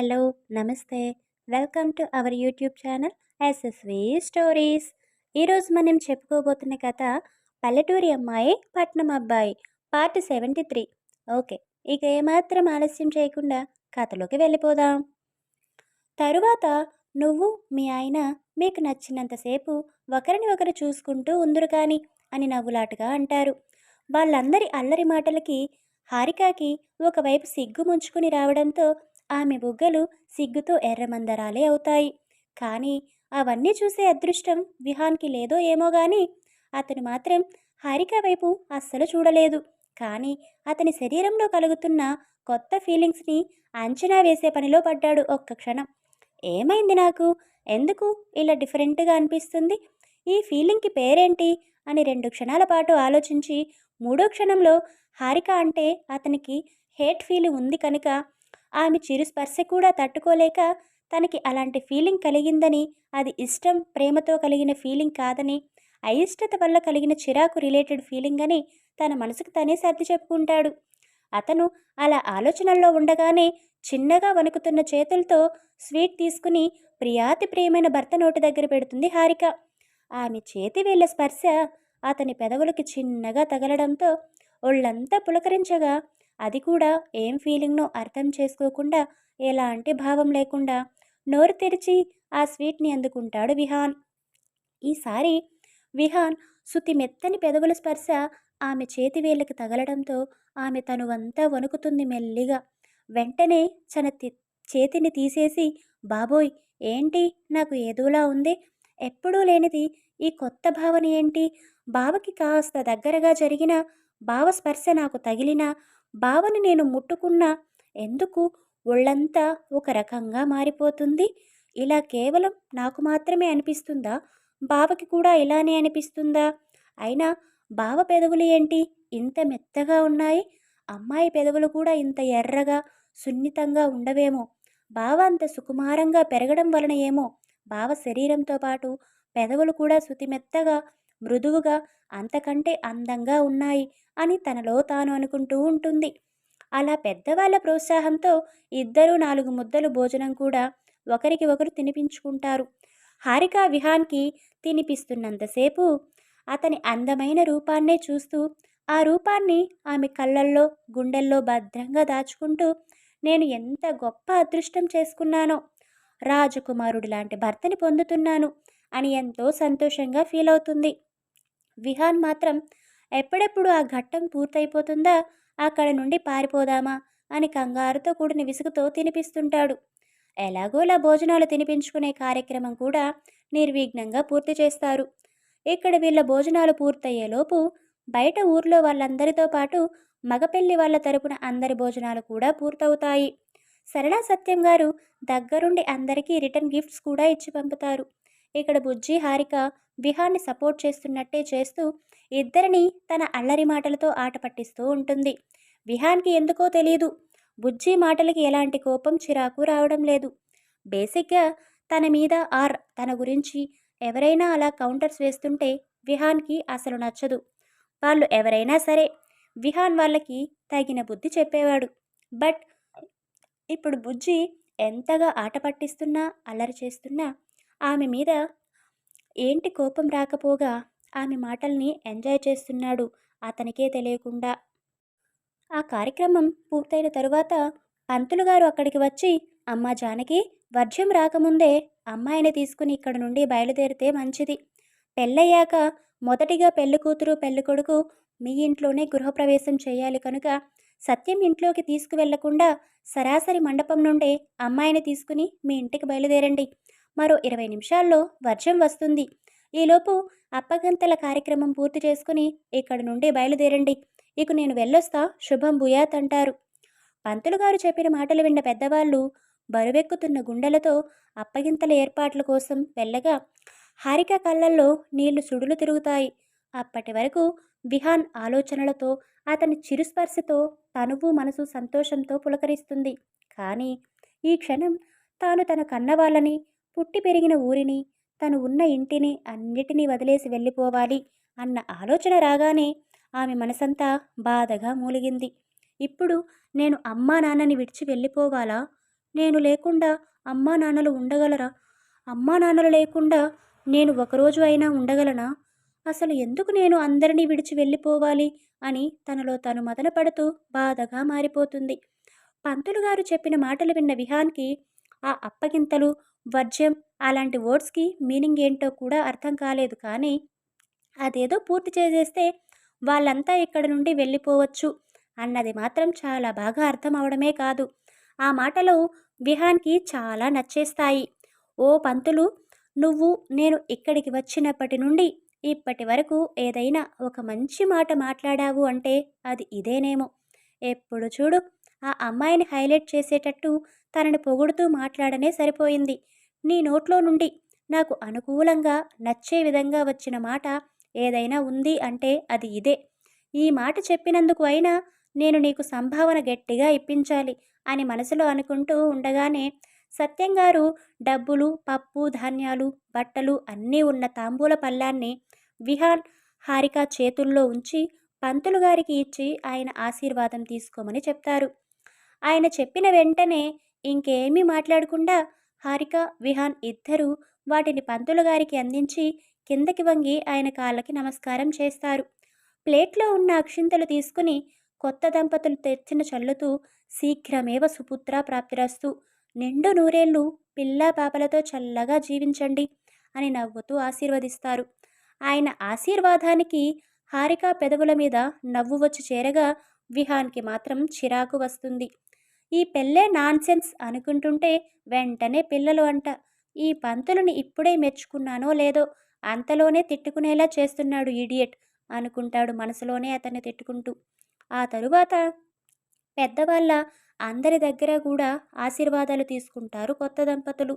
Hello నమస్తే. Welcome to our YouTube channel SSV stories. ఈరోజు మనం చెప్పుకోబోతున్న కథ పల్లెటూరి అమ్మాయి పట్నం అబ్బాయి పార్ట్ సెవెంటీ త్రీ. ఓకే ఇక ఏమాత్రం ఆలస్యం చేయకుండా కథలోకి వెళ్ళిపోదాం. తరువాత నువ్వు మీ ఆయన మీకు నచ్చినంతసేపు ఒకరిని ఒకరు చూసుకుంటూ ఉందురు కానీ అని నవ్వులాటగా అంటారు. వాళ్ళందరి అల్లరి మాటలకి హారికాకి ఒకవైపు సిగ్గు ముంచుకుని రావడంతో ఆమె బుగ్గలు సిగ్గుతో ఎర్రమందరాలే అవుతాయి. కానీ అవన్నీ చూసే అదృష్టం విహాన్కి లేదో ఏమో గాని అతను మాత్రం హారిక వైపు అస్సలు చూడలేదు. కానీ అతని శరీరంలో కలుగుతున్న కొత్త ఫీలింగ్స్ని అంచనా వేసే పనిలో పడ్డాడు ఒక్క క్షణం. ఏమైంది నాకు? ఎందుకు ఇలా డిఫరెంట్గా అనిపిస్తుంది? ఈ ఫీలింగ్కి పేరేంటి? అని రెండు క్షణాల పాటు ఆలోచించి మూడో క్షణంలో హారిక అంటే అతనికి హేట్ ఫీలింగ్ ఉంది కనుక ఆమె చిరు స్పర్శ కూడా తట్టుకోలేక తనకి అలాంటి ఫీలింగ్ కలిగిందని అది ఇష్టం ప్రేమతో కలిగిన ఫీలింగ్ కాదని అయిష్టత వల్ల కలిగిన చిరాకు రిలేటెడ్ ఫీలింగ్ అని తన మనసుకు తనే సర్ది చెప్పుకుంటాడు. అతను అలా ఆలోచనల్లో ఉండగానే చిన్నగా వణుకుతున్న చేతులతో స్వీట్ తీసుకుని ప్రియాతి ప్రియమైన భర్త నోటి దగ్గర పెడుతుంది హారిక. ఆమె చేతి వేళ్ళ స్పర్శ అతని పెదవులకి చిన్నగా తగలడంతో ఒళ్ళంతా పులకరించగా అది కూడా ఏం ఫీలింగ్నో అర్థం చేసుకోకుండా ఎలాంటి భావం లేకుండా నోరు తెరిచి ఆ స్వీట్ని అందుకుంటాడు విహాన్. ఈసారి విహాన్ శుతి మెత్తని పెదవుల స్పర్శ ఆమె చేతి వేళ్ళకి తగలడంతో ఆమె తనువంతా వణుకుతుంది మెల్లిగా. వెంటనే తన తి- చేతిని తీసేసి బాబోయ్ ఏంటి? నాకు ఏదోలా ఉంది. ఎప్పుడూ లేనిది ఈ కొత్త భావన ఏంటి? బావకి కాస్త దగ్గరగా జరిగిన బావ స్పర్శ నాకు తగిలిన బావని నేను ముట్టుకున్నా ఎందుకు? ఒళ్ళంతా ఒక రకంగా మారిపోతుంది. ఇలా కేవలం నాకు మాత్రమే అనిపిస్తుందా? బావకి కూడా ఇలానే అనిపిస్తుందా? అయినా బావ పెదవులు ఏంటి? ఇంత మెత్తగా ఉన్నాయి. అమ్మాయి పెదవులు కూడా ఇంత ఎర్రగా సున్నితంగా ఉండవేమో? బావ అంత సుకుమారంగా పెరగడం వలన ఏమో? బావ శరీరంతో పాటు పెదవులు కూడా శుతిమెత్తగా మృదువుగా అంతకంటే అందంగా ఉన్నాయి అని తనలో తాను అనుకుంటూ ఉంటుంది. అలా పెద్దవాళ్ళ ప్రోత్సాహంతో ఇద్దరూ నాలుగు ముద్దలు భోజనం కూడా ఒకరికి ఒకరు తినిపించుకుంటారు. హారిక విహాన్కి తినిపిస్తున్నంతసేపు అతని అందమైన రూపాన్నే చూస్తూ ఆ రూపాన్ని ఆమె కళ్ళల్లో గుండెల్లో భద్రంగా దాచుకుంటూ నేను ఎంత గొప్ప అదృష్టం చేసుకున్నానో రాజకుమారుడు లాంటి భర్తని పొందుతున్నాను అని ఎంతో సంతోషంగా ఫీల్ అవుతుంది విహాన్ మాత్రం ఎప్పుడెప్పుడు ఆ ఘట్టం పూర్తయిపోతుందా? అక్కడ నుండి పారిపోదామా? అని కంగారుతో కూడిన విసుగుతో తినిపిస్తుంటాడు. ఎలాగోలా భోజనాలు తినిపించుకునే కార్యక్రమం కూడా నిర్విఘ్నంగా పూర్తి చేస్తారు. ఇక్కడ వీళ్ళ భోజనాలు పూర్తయ్యేలోపు బయట ఊర్లో వాళ్ళందరితో పాటు మగపెళ్ళి వాళ్ళ తరపున అందరి భోజనాలు కూడా పూర్తవుతాయి. సరళా సత్యం గారు దగ్గరుండి అందరికీ రిటర్న్ గిఫ్ట్స్ కూడా ఇచ్చి పంపుతారు. ఇక్కడ బుజ్జి హారిక విహాన్ని సపోర్ట్ చేస్తున్నట్టే చేస్తూ ఇద్దరిని తన అల్లరి మాటలతో ఆట పట్టిస్తూ ఉంటుంది. విహాన్కి ఎందుకో తెలియదు బుజ్జి మాటలకి ఎలాంటి కోపం చిరాకు రావడం లేదు. బేసిక్గా తన మీద ఆర్ తన గురించి ఎవరైనా అలా కౌంటర్స్ వేస్తుంటే విహాన్కి అసలు నచ్చదు. వాళ్ళు ఎవరైనా సరే విహాన్ వాళ్ళకి తగిన బుద్ధి చెప్పేవాడు. బట్ ఇప్పుడు బుజ్జి ఎంతగా ఆట పట్టిస్తున్నా అల్లరి చేస్తున్నా ఆమె మీద ఏంటి కోపం రాకపోగా ఆమె మాటల్ని ఎంజాయ్ చేస్తున్నాడు అతనికే తెలియకుండా. ఆ కార్యక్రమం పూర్తయిన తరువాత పంతులు గారు అక్కడికి వచ్చి అమ్మ జానకి వర్జ్యం రాకముందే అమ్మాయిని తీసుకుని ఇక్కడ నుండి బయలుదేరితే మంచిది. పెళ్ళయ్యాక మొదటిగా పెళ్ళి కూతురు పెళ్ళి కొడుకు మీ ఇంట్లోనే గృహప్రవేశం చేయాలి కనుక సత్యం ఇంట్లోకి తీసుకువెళ్ళకుండా సరాసరి మండపం నుండే అమ్మాయిని తీసుకుని మీ ఇంటికి బయలుదేరండి. మరో ఇరవై నిమిషాల్లో వర్షం వస్తుంది. ఈలోపు అప్పగంతల కార్యక్రమం పూర్తి చేసుకుని ఇక్కడి నుండి బయలుదేరండి. ఇక నేను వెళ్ళొస్తా శుభం భూయాత్ అంటారు. పంతులు గారు చెప్పిన మాటలు విన్న పెద్దవాళ్ళు బరువెక్కుతున్న గుండెలతో అప్పగింతల ఏర్పాట్ల కోసం వెళ్ళగా హారిక కళ్ళల్లో నీళ్ళు సుడులు తిరుగుతాయి. అప్పటి వరకు విహాన్ ఆలోచనలతో అతని చిరుస్పర్శతో తనువు మనసు సంతోషంతో పులకరిస్తుంది. కానీ ఈ క్షణం తాను తన కన్నవాళ్ళని పుట్టి పెరిగిన ఊరిని తను ఉన్న ఇంటిని అన్నిటినీ వదిలేసి వెళ్ళిపోవాలి అన్న ఆలోచన రాగానే ఆమె మనసంతా బాధగా మూలిగింది. ఇప్పుడు నేను అమ్మా నాన్నని విడిచి వెళ్ళిపోవాలా? నేను లేకుండా అమ్మా నాన్నలు ఉండగలరా? అమ్మా నాన్నలు లేకుండా నేను ఒకరోజు అయినా ఉండగలనా? అసలు ఎందుకు నేను అందరినీ విడిచి వెళ్ళిపోవాలి అని తనలో తను మదనపడుతూ బాధగా మారిపోతుంది. పంతులు గారు చెప్పిన మాటలు విన్న విహాన్కి ఆ అప్పగింతలు వర్జ్యం అలాంటి వర్డ్స్కి మీనింగ్ ఏంటో కూడా అర్థం కాలేదు కానీ అదేదో పూర్తి చేసేస్తే వాళ్ళంతా ఇక్కడ నుండి వెళ్ళిపోవచ్చు అన్నది మాత్రం చాలా బాగా అర్థం అవడమే కాదు. ఆ మాటలు విహాన్కి చాలా నచ్చేస్తాయి. ఓ పంతులు నువ్వు నేను ఇక్కడికి వచ్చినప్పటి నుండి ఇప్పటి వరకు ఏదైనా ఒక మంచి మాట మాట్లాడావు అంటే అది ఇదేనేమో. ఎప్పుడు చూడు ఆ అమ్మాయిని హైలైట్ చేసేటట్టు తనని పొగుడుతూ మాట్లాడనే సరిపోయింది. నీ నోట్లో నుండి నాకు అనుకూలంగా నచ్చే విధంగా వచ్చిన మాట ఏదైనా ఉంది అంటే అది ఇదే. ఈ మాట చెప్పినందుకు అయినా నేను నీకు సంభావన గట్టిగా ఇప్పించాలి అని మనసులో అనుకుంటూ ఉండగానే సత్యంగారు డబ్బులు పప్పు ధాన్యాలు బట్టలు అన్నీ ఉన్న తాంబూల పళ్ళాన్ని విహాన్ హారిక చేతుల్లో ఉంచి పంతులు గారికి ఇచ్చి ఆయన ఆశీర్వాదం తీసుకోమని చెప్తారు. ఆయన చెప్పిన వెంటనే ఇంకేమీ మాట్లాడకుండా హారిక విహాన్ ఇద్దరూ వాటిని పంతులు గారికి అందించి కిందకి వంగి ఆయన కాళ్ళకి నమస్కారం చేస్తారు. ప్లేట్లో ఉన్న అక్షింతలు తీసుకుని కొత్త దంపతులు తెచ్చిన చల్లుతూ శీఘ్రమేవ సుపుత్ర ప్రాప్తిరస్తు. నిండు నూరేళ్ళు పిల్లా పాపలతో చల్లగా జీవించండి అని నవ్వుతూ ఆశీర్వదిస్తారు. ఆయన ఆశీర్వాదానికి హారిక పెదవుల మీద నవ్వు వచ్చి చేరగా విహాన్కి మాత్రం చిరాకు వస్తుంది. ఈ పెళ్ళే నాన్సెన్స్ అనుకుంటుంటే వెంటనే పిల్లలు అంట. ఈ పంతులని ఇప్పుడే మెచ్చుకున్నానో లేదో అంతలోనే తిట్టుకునేలా చేస్తున్నాడు ఇడియట్ అనుకుంటాడు మనసులోనే అతన్ని తిట్టుకుంటూ. ఆ తరువాత పెద్దవాళ్ళ అందరి దగ్గర కూడా ఆశీర్వాదాలు తీసుకుంటారు కొత్త దంపతులు.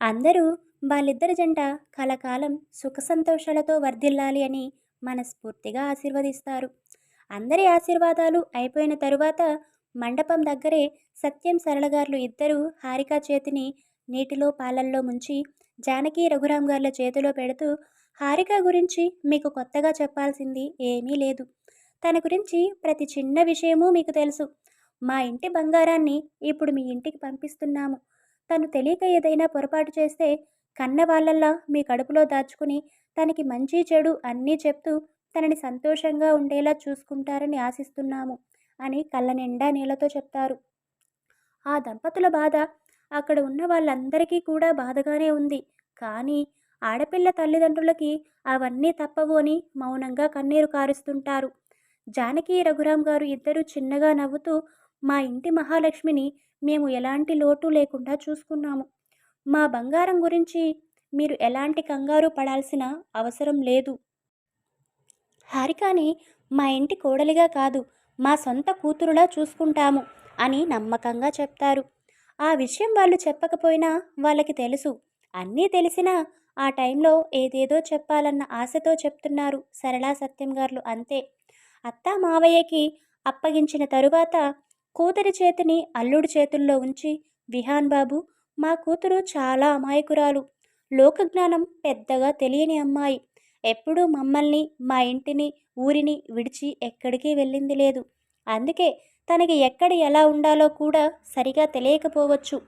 అందరూ వాళ్ళిద్దరి జంట కలకాలం సుఖ సంతోషాలతో వర్ధిల్లాలి అని మనస్ఫూర్తిగా ఆశీర్వదిస్తారు. అందరి ఆశీర్వాదాలు అయిపోయిన తరువాత మండపం దగ్గరే సత్యం సరళగారులు ఇద్దరూ హారిక చేతిని నీటిలో పాలల్లో ముంచి జానకి రఘురాం గార్ల చేతిలో పెడుతూ హారిక గురించి మీకు కొత్తగా చెప్పాల్సింది ఏమీ లేదు. తన గురించి ప్రతి చిన్న విషయమూ మీకు తెలుసు. మా ఇంటి బంగారాన్ని ఇప్పుడు మీ ఇంటికి పంపిస్తున్నాము. తను తెలియక ఏదైనా పొరపాటు చేస్తే కన్న వాళ్ళల్లా మీ కడుపులో దాచుకుని తనకి మంచి చెడు అన్నీ చెప్తూ తనని సంతోషంగా ఉండేలా చూసుకుంటారని ఆశిస్తున్నాము. అని కళ్ళ నిండా నీళ్ళతో చెప్తారు. ఆ దంపతుల బాధ అక్కడ ఉన్న వాళ్ళందరికీ కూడా బాధగానే ఉంది. కానీ ఆడపిల్ల తల్లిదండ్రులకి అవన్నీ తప్పవు అని మౌనంగా కన్నీరు కారుస్తుంటారు. జానకి రఘురాం గారు ఇద్దరు చిన్నగా నవ్వుతూ మా ఇంటి మహాలక్ష్మిని మేము ఎలాంటి లోటు లేకుండా చూసుకున్నాము. మా బంగారం గురించి మీరు ఎలాంటి కంగారు పడాల్సిన అవసరం లేదు. హారికాని మా ఇంటి కోడలిగా కాదు మా సొంత కూతురులా చూసుకుంటాము అని నమ్మకంగా చెప్తారు. ఆ విషయం వాళ్ళు చెప్పకపోయినా వాళ్ళకి తెలుసు. అన్నీ తెలిసినా ఆ టైంలో ఏదేదో చెప్పాలన్న ఆశతో చెప్తున్నారు సరళా సత్యం గారు అంతే. అత్త మావయ్యకి అప్పగించిన తరువాత కూతురి చేతిని అల్లుడి చేతుల్లో ఉంచి విహాన్ బాబు మా కూతురు చాలా అమాయకురాలు. లోకజ్ఞానం పెద్దగా తెలియని అమ్మాయి. ఎప్పుడూ మమ్మల్ని మా ఇంటిని ఊరిని విడిచి ఎక్కడికి వెళ్ళింది లేదు. అందుకే తనకి ఎక్కడ ఎలా ఉండాలో కూడా సరిగా తెలియకపోవచ్చు.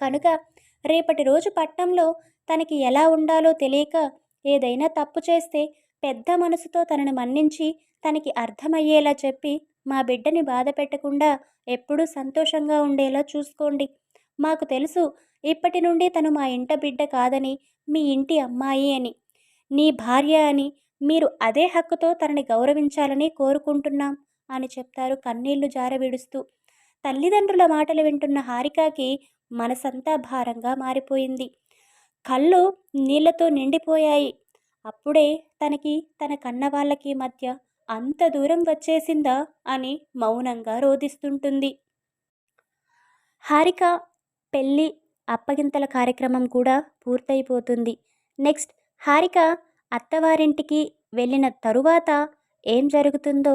కనుక రేపటి రోజు పట్టణంలో తనకి ఎలా ఉండాలో తెలియక ఏదైనా తప్పు చేస్తే పెద్ద మనసుతో తనను మన్నించి తనకి అర్థమయ్యేలా చెప్పి మా బిడ్డని బాధ పెట్టకుండా ఎప్పుడూ సంతోషంగా ఉండేలా చూసుకోండి. మాకు తెలుసు ఇప్పటి నుండి తను మా ఇంట బిడ్డ కాదని మీ ఇంటి అమ్మాయి అని నీ భార్య అని మీరు అదే హక్కుతో తనని గౌరవించాలని కోరుకుంటున్నాం. అని చెప్తారు. కన్నీళ్ళు జారవిడుస్తూ. తల్లిదండ్రుల మాటలు వింటున్న హారికకి మనసంతా భారంగా మారిపోయింది. కళ్ళు నీళ్ళతో నిండిపోయాయి. అప్పుడే తనకి తన కన్నవాళ్ళకి మధ్య అంత దూరం వచ్చేసిందా అని మౌనంగా రోధిస్తుంటుంది. హారిక పెళ్ళి అప్పగింతల కార్యక్రమం కూడా పూర్తయిపోతుంది. నెక్స్ట్ హారిక అత్తవారింటికి వెళ్ళిన తరువాత ఏం జరుగుతుందో